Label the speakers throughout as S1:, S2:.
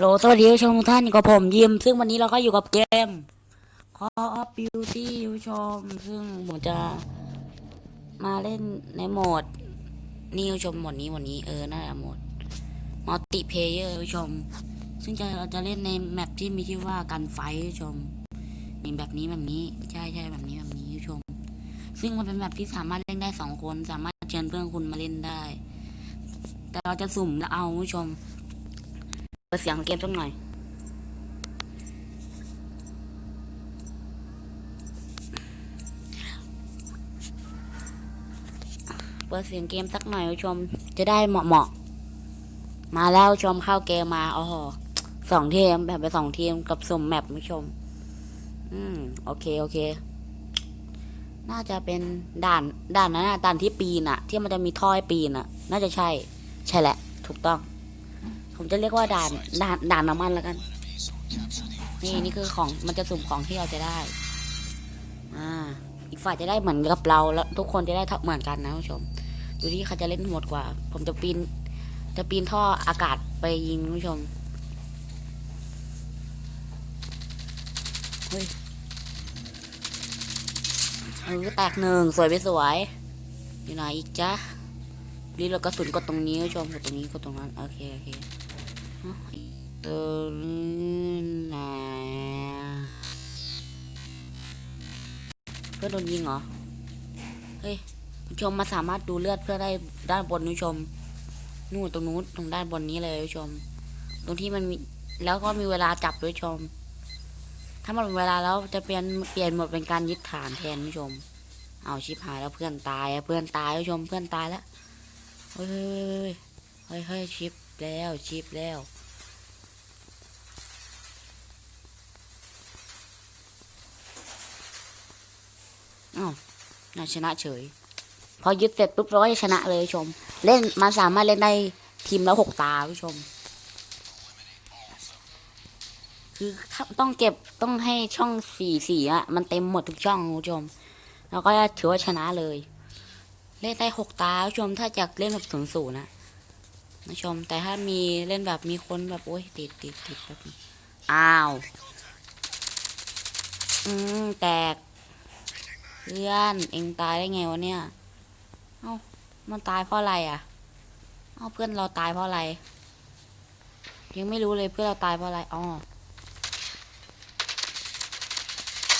S1: โหลสวัสดีผู้ชมทุกท่านกับผมยิม ซึ่งวันนี้เราก็อยู่กับเกม Call of Duty ผู้ชม ซึ่งผมจะมาเล่นในโหมด นี่ผู้ชมโหมดนี้โหมดนี้เออน่าจะโหมดมัลติเพเยอร์ผู้ชม ซึ่งจะเราจะเล่นในแมปที่มีชื่อว่ากันไฟผู้ชมนี่แบบนี้แบบนี้ใช่ใช่แบบนี้แบบนี้ผู้ชม ซึ่งมันเป็นแมปที่สามารถเล่นได้สองคน สามารถเชิญเพื่อนคุณมาเล่นได้ แต่เราจะสุ่มแล้วเอาผู้ชม เปิดเสียงของเกมสักหน่อย เปิดเสียงเกมสักหน่อยผู้ชม จะได้เหมาะเหมาะ มาแล้วชมเข้าเกมมาโอ้โหสองทีมแบบไปสองทีมกับสุ่มแมปผู้ชม อืม โอเค โอเค น่าจะเป็นด่านด่านนั้นน่ะด่านที่ปีนอะที่มันจะมีท่อให้ปีนอะน่าจะใช่ ใช่แหละ ถูกต้อง ผมจะเรียกว่าด่านด่านด่านน้ำมันแล้วกัน นี่นี่คือของมันจะสุ่มของที่เราจะได้ อ่า อีกฝ่ายจะได้เหมือนกับเราแล้วทุกคนจะได้เท่าเหมือนกันนะผู้ชม ดูที่ใครจะเล่นโหมดกว่า ผมจะปีน จะปีนท่ออากาศไปยิงผู้ชม เฮ้ยเออแตกหนึ่งสวยไปสวย อยู่ไหนอีกจ๊ะ รีบเรากระสุนกดตรงนี้ผู้ชมกดตรงนี้กดตรงนั้นโอเคโอเคฮะตัวนี้นะเพื่อนโดนยิงเหรอเฮ้ยผู้ชมมาสามารถดูเลือดเพื่อได้ด้านบนผู้ชมนู่นตรงนู้นตรงด้านบนนี้เลยผู้ชม ตรงที่มันมีแล้วก็มีเวลาจับด้วยชม ถ้าหมดเวลาแล้วจะเปลี่ยนเปลี่ยนหมดเป็นการยึดฐานแทนผู้ชม เอาชิบหายแล้วเพื่อนตายเพื่อนตายผู้ชมเพื่อนตายแล้ว เฮ้ยเฮ้ยเฮ้ยชิปแล้วชิปแล้วอ้าวน่าชนะเฉย พอยึดเสร็จปุ๊บเราก็จะชนะเลยชม เล่นมันสามารถเล่นได้ทีมละหกตาผู้ชม คือต้องเก็บต้องให้ช่องสี่สี่อะมันเต็มหมดทุกช่องผู้ชมเราก็ถือว่าชนะเลย เล่นได้หกตาชมถ้าอยากเล่นแบบศูนย์ศูนย์นะชมแต่ถ้ามีเล่นแบบมีคนแบบโอ้ยติดติดติดแบบอ้าวอืมแตกเพื่อนเองตายได้ไงวะเนี่ยเอ้ามันตายเพราะอะไรอะเอ้าเพื่อนเราตายเพราะอะไร ยังไม่รู้เลยเพื่อนเราตายเพราะอะไรอ๋อ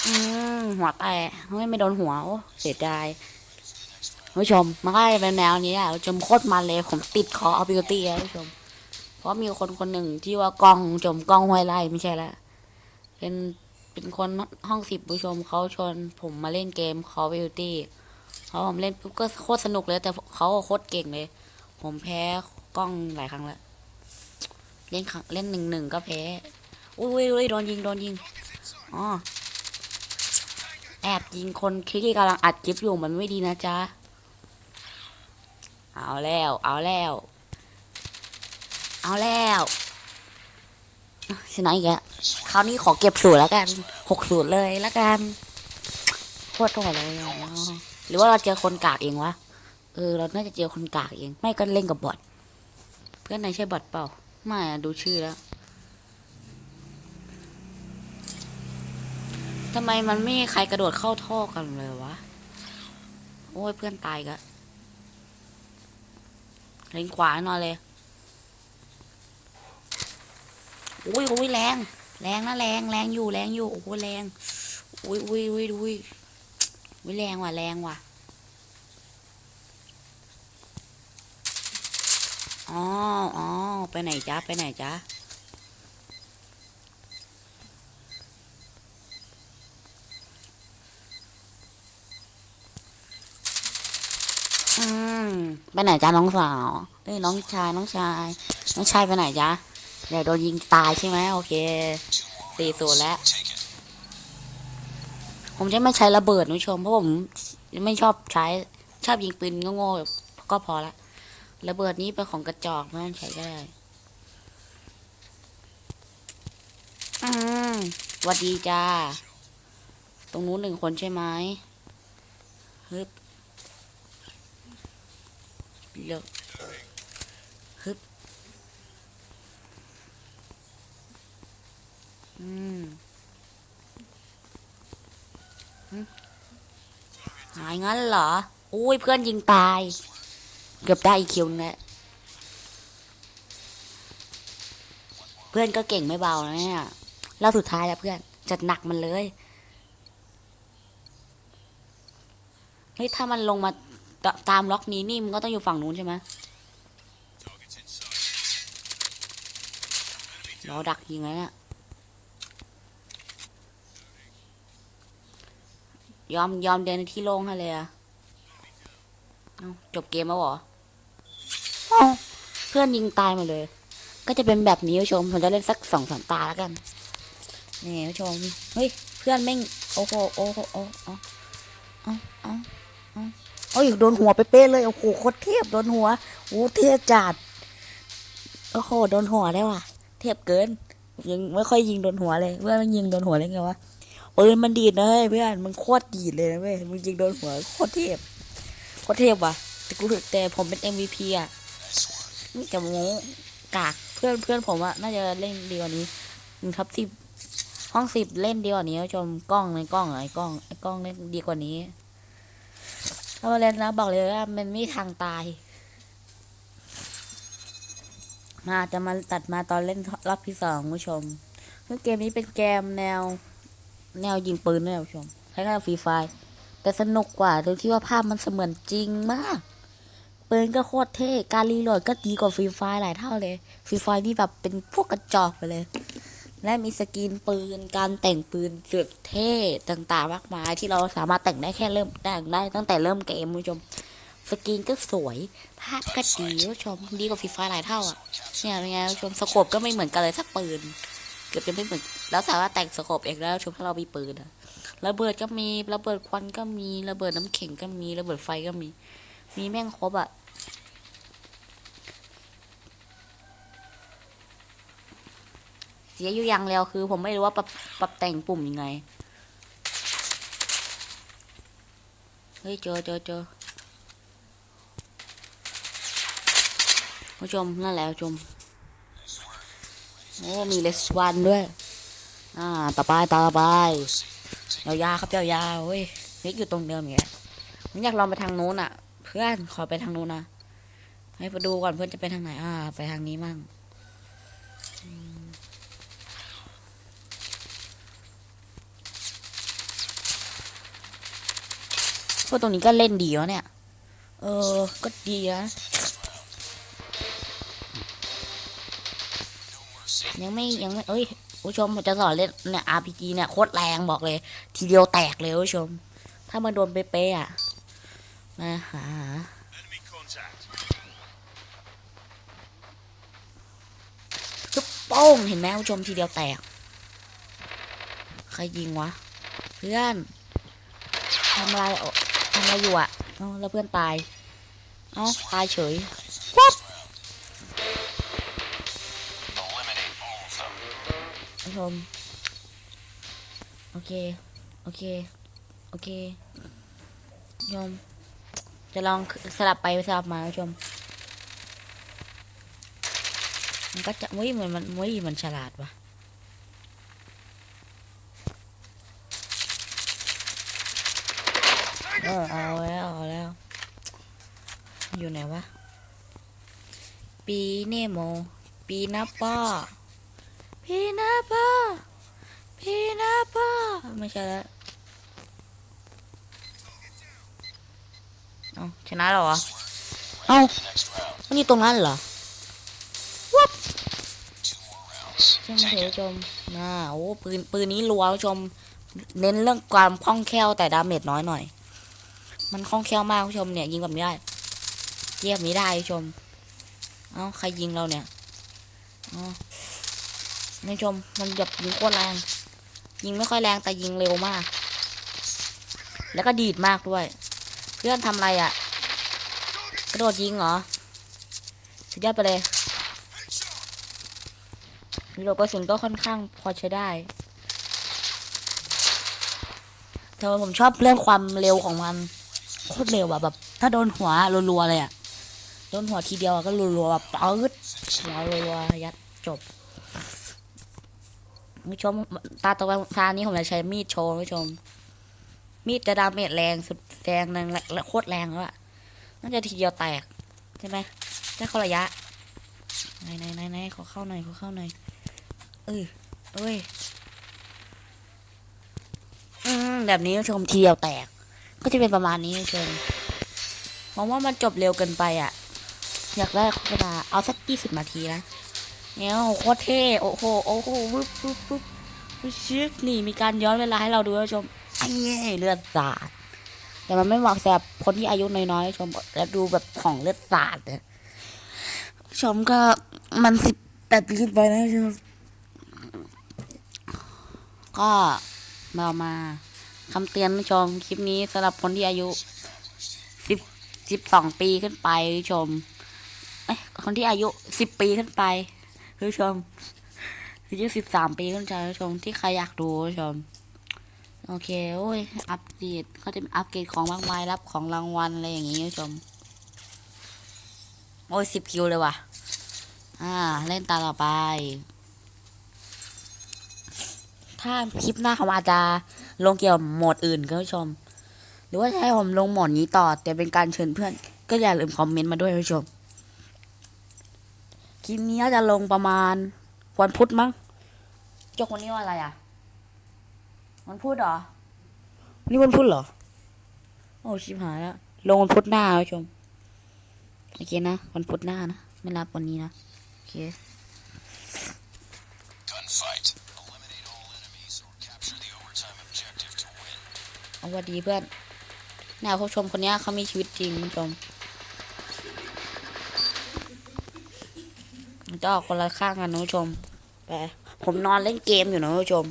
S1: อืมหัวแตกเฮ้ยไม่โดนหัวโอ้เสียดาย ผู้ชมมันก็จะเป็นแนวนี้แหละผู้ชมโคตรมันเลยผมติดคอเอาบิวตี้ผู้ชม เพราะมีคนคนหนึ่งที่ว่ากล้องผู้ชมกล้องห้วยไล่ไม่ใช่ละเป็นเป็นคนห้องสิบผู้ชมเขาชวนผมมาเล่นเกม Call of Duty เพราผมเล่นปุ๊บก็โคตรสนุกเลย แต่เขาโคตรเก่งเลย ผมแพ้กล้องหลายครั้งแล้วเล่นครั้งเล่นหนึ่งหนึ่งก็แพ้อุ้ยอุ้ยโดนยิงโดนยิงอ๋อแอบยิงคนที่กำลังอัดคลิปอยู่มันไม่ดีนะจ๊ะ เอาแล้ว เอาแล้ว เอาแล้วชนะอีกแล้วคราวนี้ขอเก็บสูตรแล้วกันหกสูตรเลยแล้วกันโคตรโหดเลยหรือว่าเราเจอคนกากเองวะเออ เราน่าจะเจอคนกากเอง ไม่ก็เล่นกับบอทเพื่อนไหนใช่บอทเปล่า ไม่อะดูชื่อแล้วทำไมมันไม่ใครกระโดดเข้าท่อกันเลยวะ โอ้ยเพื่อนตายกัน เลนขวาหน่อยเลยอุ้ยอุ้ยแรง แรงนะแรงแรงอยู่แรงอยู่โอ้โหแรงอุ้ยอุ้ยอุ้ยอุ้ยอุ้ยแรงว่ะแรงว่ะอ๋ออ๋อไปไหนจ๊ะไปไหนจ๊ะ อืม ไปไหนจ๊ะน้องสาวเอ้ยน้องชายน้องชาย น้องชายไปไหนจ๊ะเดี๋ยวโดนยิงตายใช่ไหมโอเคสี่ศูนย์แล้ว ผมจะไม่ใช้ระเบิดนะผู้ชมเพราะผมไม่ชอบใช้ชอบยิงปืนโง่ๆก็พอละระเบิดนี้เป็นของกระจอกไม่ต้องใช้ก็ได้อืมหวัดดีจ้า ตรงนู้นหนึ่งคนใช่ไหมฮึบ เลือกฮึบอืมหายงั้นเหรอ อุ้ยเพื่อนยิงตาย เกือบได้อีกคิวนึงแล้วเพื่อนก็เก่งไม่เบานะเนี่ยเราสุดท้ายแล้วเพื่อน จัดหนักมันเลย เฮ้ย ถ้ามันลงมา ตามล็อกนี้นี่มันก็ต้องอยู่ฝั่งนู้นใช่ไหมราดักยิงไว้เนี่ยยอมยอมเดินที่โล่งให้เลยอะจบเกมแล้วเหรอเอ้าเพื่อนยิงตายหมดเลย ก็จะเป็นแบบนี้ผู้ชม ผมจะเล่นสักสองสามตาแล้วกัน นี่ผู้ชม เฮ้ย เพื่อนแม่ง โอ้โห โอ้โหโอ้โอ้เอ้าเอ้าเอ้าเอ้ยโดนหัวไปเป๊ะเลยโอ้โหโคตรเทพโดนหัวโอ้เทพจัดโอ้โหโดนหัวได้ว่ะ เทพเกินยังไม่ค่อยยิงโดนหัวเลยเพื่อนมันยิงโดนหัวได้ไงวะปืนมันดีดนะเฮ้ยเพื่อนมันโคตรดีดเลยนะเว้ยมึงยิงโดนหัวโคตรเทพโคตรเทพว่ะแต่กูถึกแต่ผมเป็น MVP อะนี่จะโม้กากเพื่อนเพื่อนผมอะน่าจะเล่นดีกว่านี้หนึ่งทับสิบห้องสิบเล่นดีกว่านี้ชมกล้องในกล้องไอ้กล้องไอ้กล้องเล่นดีกว่านี้ ถ้ามาเล่นนะบอกเลยว่ามันไม่มีทางตาย มาจะมาตัดมาตอนเล่นรอบที่สองผู้ชมคือเกมนี้เป็นเกมแนว แนวยิงปืนด้วยผู้ชมคล้ายๆฟรีไฟแต่สนุกกว่าโดยที่ว่าภาพมันเสมือนจริงมากปืนก็โคตรเท่ การรีโหลดก็ดีกว่าฟรีไฟหลายเท่าเลย ฟรีไฟนี่แบบเป็นพวกกระจอกไปเลย และมีสกินปืน การแต่งปืนสุดเท่ต่างๆมากมายที่เราสามารถแต่งได้แค่เริ่มแต่งได้ตั้งแต่เริ่มเกมคุณผู้ชม สกินก็สวยภาพก็ดีคุณผู้ชมดีกว่าฟรีไฟหลายเท่าอะเนี่ยเป็นไงคุณผู้ชมสโคปก็ไม่เหมือนกันเลยสักปืนเกือบจะไม่เหมือนแล้วสามารถแต่งสโคปเองแล้วชมถ้าเรามีปืนอะระเบิดก็มีระเบิดควันก็มีระเบิดน้ำแข็งก็มีระเบิดไฟก็มี มีแม่งครบอะ สียอยู่อย่างเดียวคือ ผมไม่รู้ว่าปรับปรับแต่งปุ่มยังไง เฮ้ยเจอเจอเจอผู้ชมนั่นแหละผู้ชมโอ้มีเลสวันด้วย อ่าต่อไปต่อไปยาวๆครับยาวๆเว้ยเล็กอยู่ตรงเดิมอย่างเงี้ยผมอยากลองไปทางโน้นอะ เพื่อนขอไปทางโน้นนะให้ไปดูก่อนเพื่อนจะไปทางไหนอ่า ไปทางนี้มั่ง พวกตรงนี้ก็เล่นดีวะเนี่ย เออ ก็ดีนะยังไม่ยังไม่เอ้ยผู้ชมผมจะสอนเล่นเนี่ย RPG เนี่ยโคตรแรงบอกเลย ทีเดียวแตกเลยผู้ชม ถ้ามันโดนเป๊ะๆอะมาหา
S2: Enemy contact.
S1: ก็โป้งเห็นไหมผู้ชมทีเดียวแตก ใครยิงวะ เพื่อนทำอะไรอะทำอะไรอยู่อะเอ้าแล้วเพื่อนตาย เอ้าตายเฉย
S2: Eliminate all of them.
S1: ผู้ชมโอเค โอเค โอเคผู้ชม จะลองสลับไปสลับมาผู้ชม มันก็จะมุ้ยเหมือนมันมุ้ยมันฉลาดวะ ออเอาแล้วเอาแล้ว อยู่ไหนวะ ปีเนโม ปีนับป้อพี่นาป้าพี่นาป้าไม่ใช่แล้วเอาชนะแล้วเหรอ เอา
S2: Next round.
S1: มันอยู่ตรงนั้นเหรอวับ
S2: Two more rounds.
S1: ใช่ไหมเถอะชมน่าโอ้ปืนปืนนี้รัวชมเน้นเรื่องความคล่องแคล่วแต่ดาเมจน้อยหน่อย มันคล่องแคล่วมากผู้ชมเนี่ย ยิงแบบนี้ได้เยียบนี้ได้ผู้ชม เอ้าใครยิงเราเนี่ยอ้านี่ชมมันแบบยิงโคตรแรง ยิงไม่ค่อยแรงแต่ยิงเร็วมาก แล้วก็ดีดมากด้วย เพื่อนทำอะไรอะ่ะ กระโดดยิงเหรอ สุดยอดไปเลยโลกระสุนก็ค่อนข้างพอใช้ได้แต่ผมชอบเรื่องความเร็วของมัน โคตรเร็วอะแบบ ถ้าโดนหัวรัวๆเลยอะโดนหัวทีเดียวก็รัวๆแบบปื๊ดหัวรัวๆยัดจบผผู้ชมตาตะวันตานี้ผมจะใช้มีดโชว์ผู้ชม มีดจะดาเมจแรงสุดแรงแรงและโคตรแรงแล้วอะน่าจะทีเดียวแตกใช่ไหมได้เข้าระยะไหนไหนไหนไหนขอเข้าหน่อยขอเข้าหน่อยเออเอ้ยอืมแบบนี้ผู้ชมทีเดียวแตก ก็จะเป็นประมาณนี้ผู้ชมมองว่ามันจบเร็วเกินไปอะ อยากได้โฆษณาเอาสักยี่สิบนาทีนะเนี่ยโคตรเท่โอ้โหโอ้โหปุ๊บปุ๊บปุ๊บชึบนี่มีการย้อนเวลาให้เราดูนะชมไอ้เหี้ยเลือดสาดแต่มันไม่เหมาะสำหรับคนที่อายุน้อยๆชมแล้วดูแบบของเลือดสาดเนี่ยชมก็มันสิบแปดปีขึ้นไปนะชมก็มามา คำเตือนนะชมคลิปนี้สำหรับคนที่อายุสิบสิบสองปีขึ้นไปชมเอ้ยคนที่อายุสิบปีขึ้นไปผู้ชมอายุสิบสามปีขึ้นไปผู้ชมที่ใครอยากดูผู้ชม โอเคโอ้ยอัปเดตเขาจะมีอัปเกรดของมากมายรับของรางวัลอะไรอย่างงี้คุณผู้ชม โอ้ยสิบคิวเลยว่ะ อ่า เล่นตาต่อไป ถ้าคลิปหน้าผมอาจจะ ลงเกี่ยวกับโหมดอื่นคุณผู้ชม หรือว่าจะให้ผมลงโหมดนี้ต่อ แต่เป็นการเชิญเพื่อน ก็อย่าลืมคอมเมนต์มาด้วยคุณผู้ชมคลิปนี้น่าจะลงประมาณวันพุธมั้งจกวันนี้ว่าอะไรอะวันพุธเหรอวันนี้วันพุธเหรอ โอ้ชิบหายแล้วลงวันพุธหน้าคุณผู้ชมโอเคนะวันพุธหน้านะไม่รับวันนี้นะโอเค
S2: Gunfight.
S1: เอาวัสดีเพื่อนเนี่ยผู้ชมคนนี้เขามีชีวิตจริงผู้ชมจะออกคนละข้างกันนะผู้ชมไปผมนอนเล่นเกมอยู่นะผู้ชม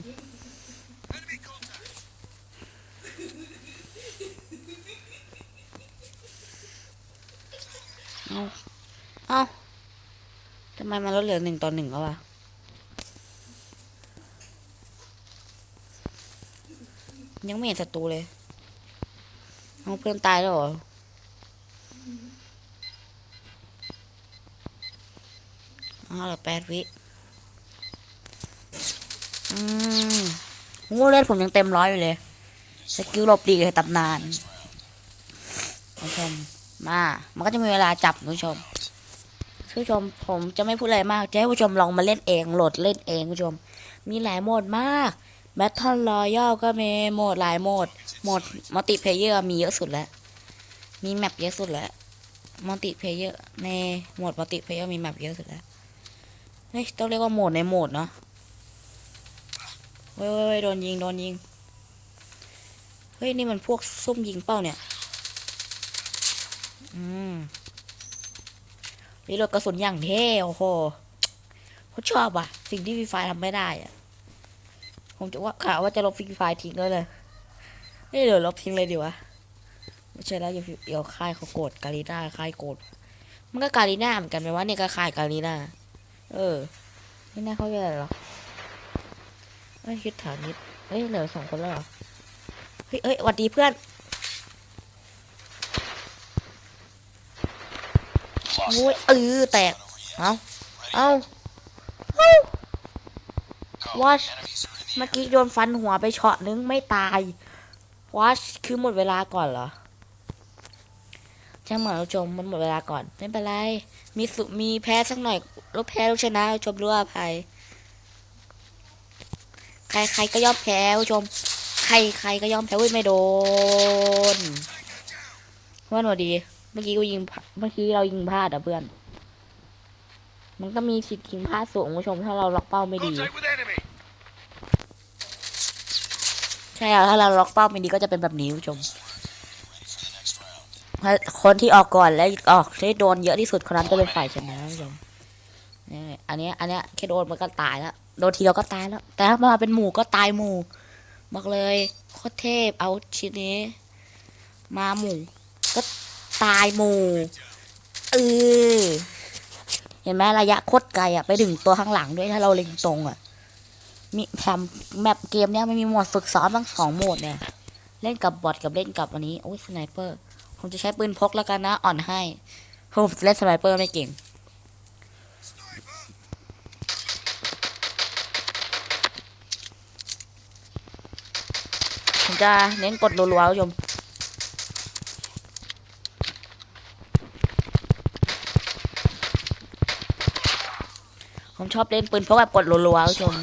S1: เอาเอาทำไมมันลดเหลือหนึ่งต่อหนึ่งแล้ววะ ยังไม่เห็นศัตรูเลยเอาเพื่อนตายแล้วเหรอเอาเหลือแปดวิอืมโอ้เลือดผมยังเต็มร้อยอยู่เลย สกิลหลบดีเลยตำนานผู้ชม มา มันก็จะมีเวลาจับผู้ชมผู้ชมผมจะไม่พูดอะไรมากจะให้ผู้ชมลองมาเล่นเองโหลดเล่นเองผู้ชม มีหลายโหมดมาก แบทเทิลรอยัลก็มีโหมดหลายโหมด โหมดมัลติเพลเยอร์มีเยอะสุดแล้ว มีแมปเยอะสุดแล้วมัลติเพลเยอร์ในโหมดมัลติเพลเยอร์มีแมปเยอะสุดแล้ว เฮ้ย ต้องเรียกว่าโหมดในโหมดเนาะ เว้ยเว้ยโดนยิง โดนยิง เฮ้ย นี่มันพวกซุ่มยิงเป้าเนี่ย อืมรีโหลดกระสุนอย่างเท่โอ้โหเขาชอบอะ สิ่งที่ฟรีไฟทำไม่ได้อะ ผมจะว่าข่าวว่าจะลบฟรีไฟทิ้งเลยเลยเอ้ยเดี๋ยวลบทิ้งเลยดีวะไม่ใช่แล้วเดี๋ยวเดี๋ยวค่ายเขาโกรธกาลีน่าค่ายโกรธมันก็กาลีน่าเหมือนกันไหมว่าเนี่ยก็ค่ายกาลีน่าเออไม่น่าเข้าใจหรอกเอ้ยคิดถามนิดเอ้ยเหลือสองคนแล้วเหรอเฮ้ยเอ้ยหวัดดีเพื่อนโอ้ยเออแตก เอ้าเอ้า
S2: Go.
S1: Watch. เมื่อกี้โดนฟันหัวไปเฉาะนึงไม่ตายวัชคือหมดเวลาก่อนเหรอช่างเหมือนเราชมมันหมดเวลาก่อน ไม่เป็นไร มีสุมีแพ้สักหน่อยแล้วแพ้ล้วชนะชมรู้อภัย ใครใครก็ย่อมแพ้ผู้ชม ใครใครก็ย่อมแพ้ไม่โดนว่าหนูดี เมื่อกี้กูยิงเมื่อกี้เรายิงพลาดอะเพื่อน มันก็มีสิทธิ์ยิงพลาดสูงผู้ชม ถ้าเราล็อกเป้าไม่ดี ใช่ถ้าเราล็อกเป้าไม่ดีก็จะเป็นแบบนี้ผู้ชมคนที่ออกก่อนและออกที่โดนเยอะที่สุดคนนั้นจะเป็นฝ่ายชนะผู้ชมนี่อันนี้อันนี้แค่โดนมันก็ตายแล้วโดนทีเดียวก็ตายแล้ว แต่ถ้ามาเป็นหมู่ก็ตายหมู่บอกเลยโคตรเทพเอาชิ้นนี้ มาหมู่ก็ตายหมู่เออเห็นไหมระยะโคตรไกลอะไปถึงตัวข้างหลังด้วยถ้าเราเล็งตรงอะ มีแถมแมปเกมเนี้ยมันมีโหมดฝึกซ้อมทั้งสองโหมดเนี่ยเล่นกับบอทกับเล่นกับอันนี้โอ้ยสไนเปอร์ผมจะใช้ปืนพกแล้วกันนะอ่อนให้เพราะผมเล่นสไนเปอร์ไม่เก่ง
S2: Enemy
S1: จะเน้นกดรัวๆคุณผู้ชมผมชอบเล่นปืนพราะแบบกดรัวๆคุณผู้ชม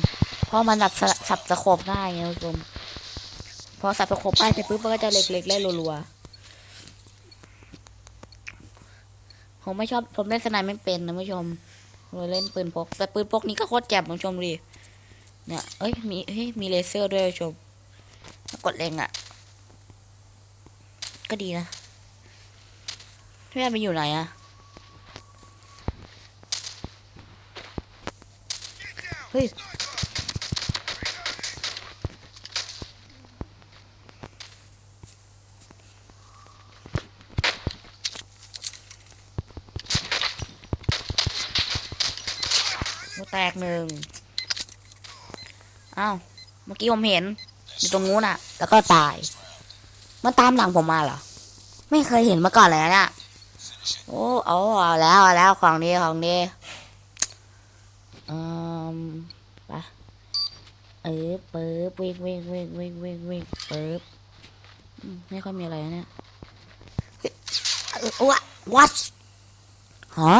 S1: ราะมันแบบสับสะโคบง่ายไงคุณผู้ชมพอสับสะโคบไปเสร็จปุ๊บมันก็จะเล็กๆไล่รัวๆผมไม่ชอบผมเล่นสนด์ไม่เป็นนะคุณผู้ชมผมเล่นปืนพก แต่ปืนพกนี้ก็โคตรแจ่มคุณผู้ชมดูดิเนี่ยเอ้ยมีเฮ้ยมีเลเซอร์ด้วยคุณผู้ชมกดเล็งอะ ก็ดีนะพี่แม่ไปอยู่ไหนอะเฮ้ย หัวแตกหนึ่งอ้าวเมื่อกี้ผมเห็น อยู่ตรงนู้นอะแล้วก็ตาย มันตามหลังผมมาเหรอ ไม่เคยเห็นมาก่อนเลยนะี่ยโอ้เอาเอาแล้วเอาแล้วของดีของดีอืมไปเออเปิบวิ่งวิ่งวิ่งวิ่งวิ่งวิ่งเปิบไม่ค่อยมีอะไรนะเนี่ยเออวะ what ฮะ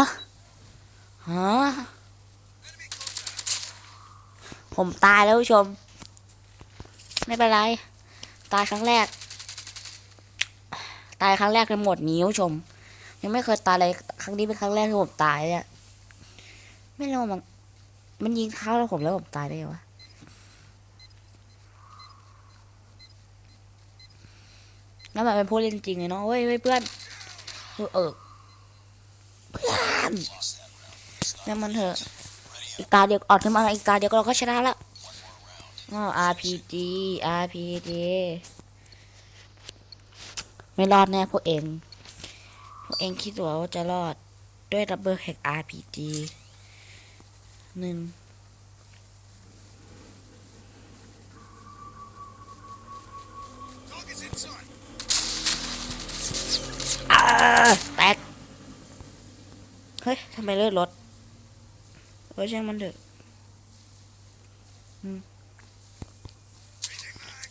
S1: ฮะ ผมตายแล้วผู้ชม ไม่เป็นไร ตายครั้งแรก ตายครั้งแรกในหมดนี้ผู้ชม ยังไม่เคยตายเลยครั้งนี้เป็นครั้งแรกที่ผมตายเนี่ยไม่รู้มันมันยิงเข้าแล้วผมแล้วผมตายได้ไงวะนั่นมันเป็นผู้เล่นจริงเลยเนาะเฮ้ยเพื่อนเออเออเพื่อนนั่นมันเถอะ อีกตาเดียวออกขึ้นมาอีกตาเดียวเราก็ชนะละอ๋อ RPG RPG ไม่รอดแน่พวกเอง พวกเองคิดว่าจะรอดด้วยดับเบิลแฮก RPG หนึ่งแตก เฮ้ย ทำไมเลือดลด เออช่างมันเถอะอืม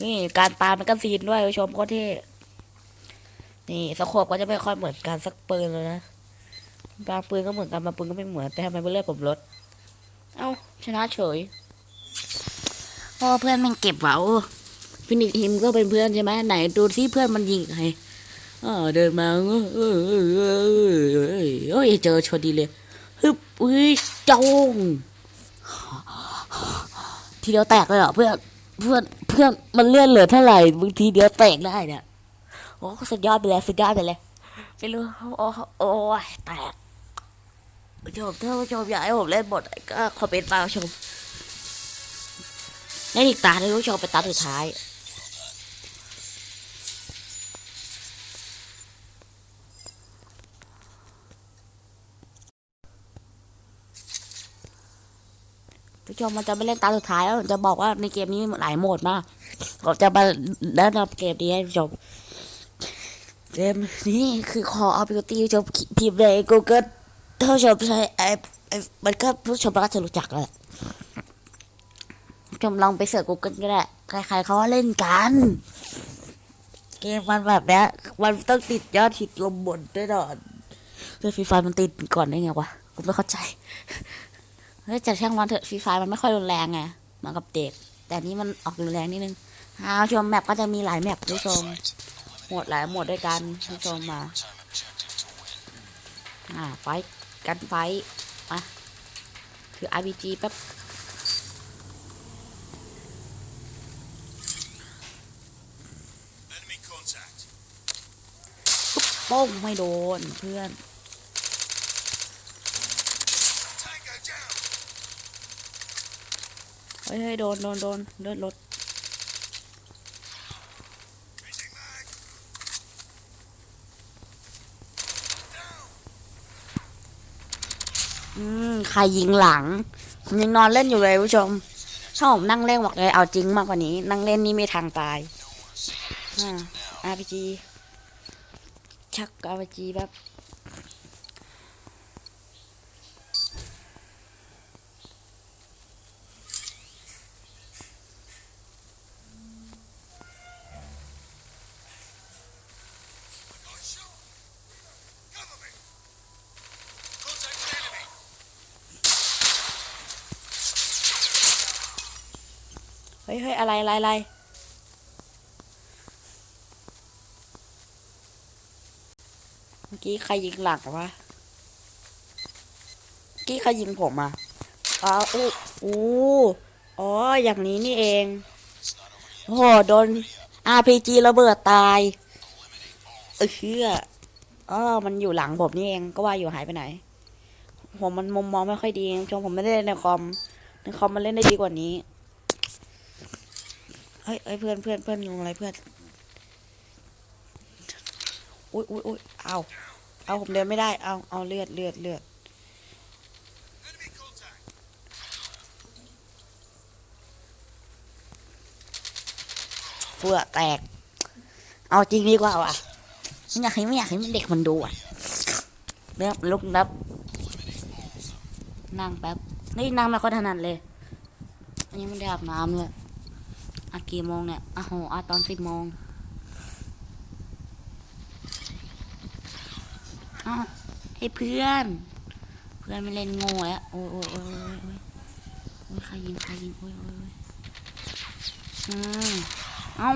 S1: นี่การปามันก็ซีนด้วยผู้ชมโคตรเท่นี่สโคปก็จะไม่ค่อยเหมือนกันสักปืนเลยนะบางปืนก็เหมือนกันบางปืนก็ไม่เหมือนแต่ทำไมเลือดผมลด เอ้าชนะเฉยเพราะว่าเพื่อนมันเก็บเวาฟินิกทีมก็เป็นเพื่อนใช่ไหมไหนดูที่เพื่อนมันยิงใครอ๋อเดินมาเออเออเออเออเออเอ้ยเจอชนดีเลย ฮึบอุ้ยจงทีเดียวแตกเลยเหรอเพื่อนเพื่อนเพื่อนมันเลื่อนเหลือเท่าไหร่บางทีเดียวแตกได้เนี่ยโอ้สุดยอดไปเลยสุดยอดไปเลยไม่รู้โอ้โอ้แตกชมถ้าผู้ชมอยากให้ผมเล่นบทก็คอมเมนต์มาผู้ชมในอีกตาในผู้ชมเป็นตาสุดท้าย ผู้ชมมันจะไม่เล่นตาสุดท้ายแล้วจะบอกว่าในเกมนี้มีหลายโหมดมากผมจะมาแนะนำเกมนี้ให้ผู้ชมเกมนี้คือคอเอ f Duty ผู้ชมพิมพ์ใน Google ถ้าผู้ชมใช้แอปแอมันก็ผู้ชมก็จะรู้จักแล้วแหละผู้ชมลองไปเสิร์ช Google ก็ได้ใครๆเขาเล่นกัน เกมมันแบบเนี้ยมันต้องติดยอดฮิตลมบนแน่นอนเฮ้ยฟรีไฟมันติดก่อนได้ไงวะกูไม่เข้าใจ เฮ้ยแต่ช่างมันเถอะฟรีไฟมันไม่ค่อยรุนแรงไงเหมือนกับเด็ก แต่นี่มันออกรุนแรงนิดนึงอ้าวชมแมปก็จะมีหลายแมปผู้ชมหมวดหลายหมวดด้วยกันผู้ชมมา
S2: Overtime objective to win.
S1: อ่าไฟท์กันไฟท์มาถือ RPG แป๊บ
S2: Enemy contact.
S1: โป้งไม่โดนเพื่อน ฮ้ยเฮ้ยโดนโดนโดนเลือดลดอืมใครยิงหลัง ผมยังนอนเล่นอยู่เลยผู้ชม ถ้าผมนั่งเล่นบอกเลยเอาจริงมากกว่านี้ นั่งเล่นนี่ไม่ทางตายอ่า RPG ชัก RPG แบบ ไรไรไรเมื่อกี้ใครยิงหลังวะเมื่อกี้ใครยิงผมอะอ๋ออู้อู้อ๋อ อย่างนี้นี่เอง โอ้โห โดน RPG ระเบิดตาย เออเชื่ออ๋อมันอยู่หลังผมนี่เอง ก็ว่าอยู่หายไปไหน ผมมันมุมมองไม่ค่อยดีชมผมไม่ได้เล่นในคอมในคอมมันเล่นได้ดีกว่านี้ เฮ้ยเฮ้ยเพื่อนเพื่อนเพื่อนลงอะไรเพื่อนอุ้ยอุ้ยอุ้ยเอาเอาผมเดินไม่ได้ เอาเอาเลือดเลือดเลือดเฟือแตก เอาจริงดีกว่าว่ะไม่อยากให้ไม่อยากให้เด็กมันดูอะเริ่มลุกนับนั่งแป๊บนี่นั่งไม่ค่อยถนัดเลย อันนี้ไม่ได้อาบน้ำเลย อะกี่โมงเนี่ยอะโหอะตอนสิบโมงอ้าวให้เพื่อน เพื่อนไม่เล่นโง่แล้ว โอ้ยโอ้ยโอ้ยโอ้ยโอ้ยใครยิงใครยิงโอ้ยโอ้ยโอ้ยอืมเอ้า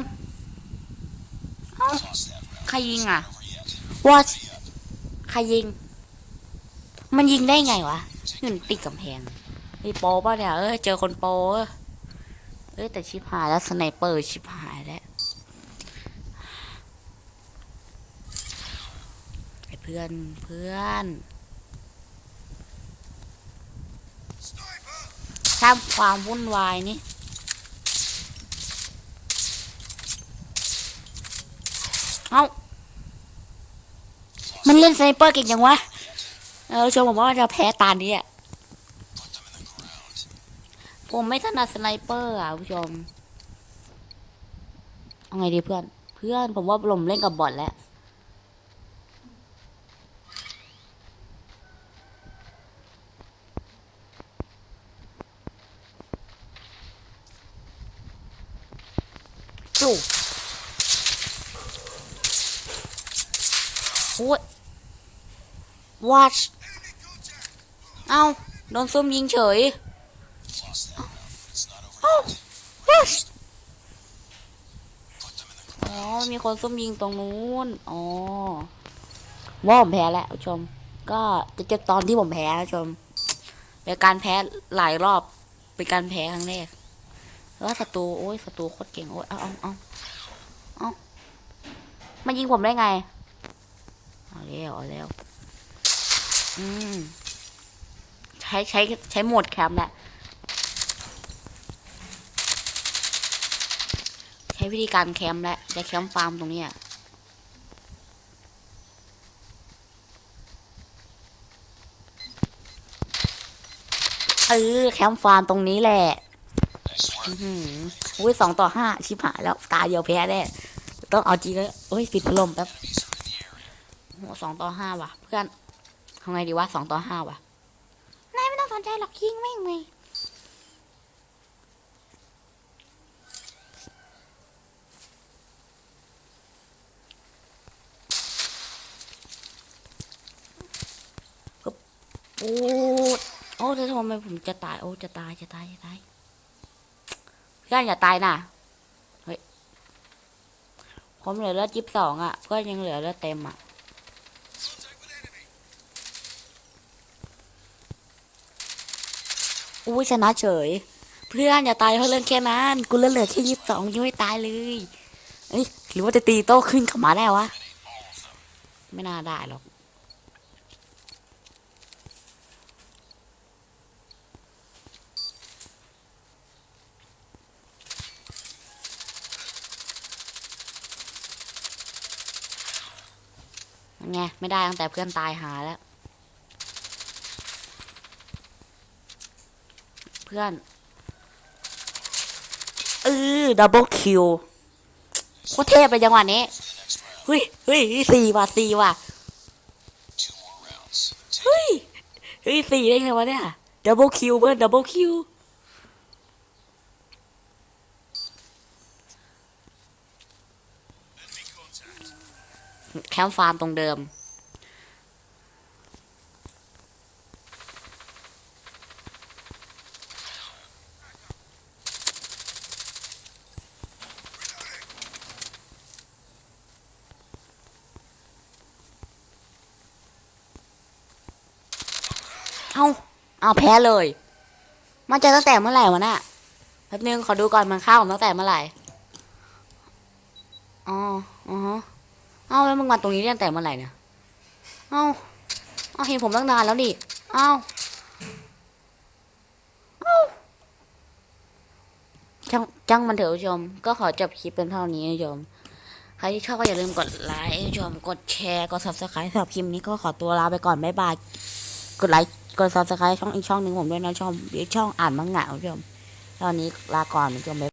S1: เอ้าใครยิงอะ what ใครยิง มันยิงได้ไงวะยู่ติดกำแพงไอ้โปป่ะเนี่ย เออเจอคนโปเออ เอ้ยแต่ชิบหายแล้วสไนเปอร์ชิบหายแล้วไอเพื่อนเพื่อนสร้างความวุ่นวายนี่เอ้ามันเล่นสไนเปอร์เก่งจังวะ เออชมผมว่าจะแพ้ตานี้อะ ผมไม่ถนัดสไนเปอร์อะผู้ชมเอาไงดีเพื่อน เพื่อนผมว่าผมเล่นกับบอทแล้วจู่โอ้ย watch เอ้าโดนซุ่มยิงเฉย เอ้า watch อ๋อ มีคนซุ่มยิงตรงนู้น อ๋อว่าผมแพ้แล้วชม ก็จะเจอตอนที่ผมแพ้นะชม เป็นการแพ้หลายรอบ เป็นการแพ้ครั้งแรก แล้วศัตรูโอ้ยศัตรูโคตรเก่งโอ้ยเอาเอาเอาเอามันยิงผมได้ไง เอาแล้วเอาแล้ว อืม ใช้ใช้ใช้โหมดแคมป์แหละ ใช้วิธีการแคมป์และจะแคมป์ฟาร์มตรงนี้เออแคมป์ฟาร์มตรงนี้แหละอืออุ้ยสองต่อห้าชิบหายแล้ว ตาเดียวแพ้แน่ต้องเอาจริงเลยเอ้ยปิดพัดลมแป๊บโหสองต่อห้าว่ะ เพื่อนทำไงดีวะสองต่อห้าว่ะ นายไม่ต้องสนใจหรอกยิงไม่งเลย อ้โอ้จะทำไมผมจะตาย โอ้จะตายจะตายจะตายเพื่อนอย่าตายนะเฮ้ยผมเหลือเลือดจิบสองอะเพื่อนยังเหลือเลือดเต็มอะอุ้ยชนะเฉย เพื่อนอย่าตายเพราะเรื่องแค่นั้นกูเลือดเหลือแค่ยี่สิบสองยังไม่ตายเลยเอ้ยหรือว่าจะตีโต้ขึ้นกลับมาได้วะ ไม่น่าได้หรอก ไงไม่ได้ตั้งแต่เพื่อนตายหาแล้ว เพื่อนเออดับเบิลคิวโคตรเทพเลยจังหวะนี้เฮ้ยเฮ้ยสี่ว่ะสี่ว่ะเฮ้ยเฮ้ยสี่ได้ไงวะเนี่ยดับเบิลคิวเพื่อนดับเบิลคิว มป์ฟาร์มตรงเดิม เอาเอาแพ้เลย มันจะตั้งแต่เมื่อไหร่วะน่ะแป๊บนึงขอดูก่อนมันเข้าผมตั้งแต่เมื่อไหร่ อ๋อ อ๋อ เอาแล้วมึงมาตรงนี้ตั้งแต่เมื่อไหร่เนี่ยเอาเอาเห็นผมตั้งนานแล้วดิเอาเอาจังจังมันเถอะผู้ชม ก็ขอจบคลิปเป็นเท่านี้ผู้ชม ใครที่ชอบก็อย่าลืมกดไลค์ผู้ชม กดแชร์ กด subscribe สำหรับคลิปนี้ก็ขอตัวลาไปก่อน บ๊ายบาย กดไลค์ กด subscribe ช่องอีกช่องหนึ่งผมด้วยนะช่องอีกช่องอ่านมังงะผู้ชม ตอนนี้ลาก่อนผู้ชมบ๊าย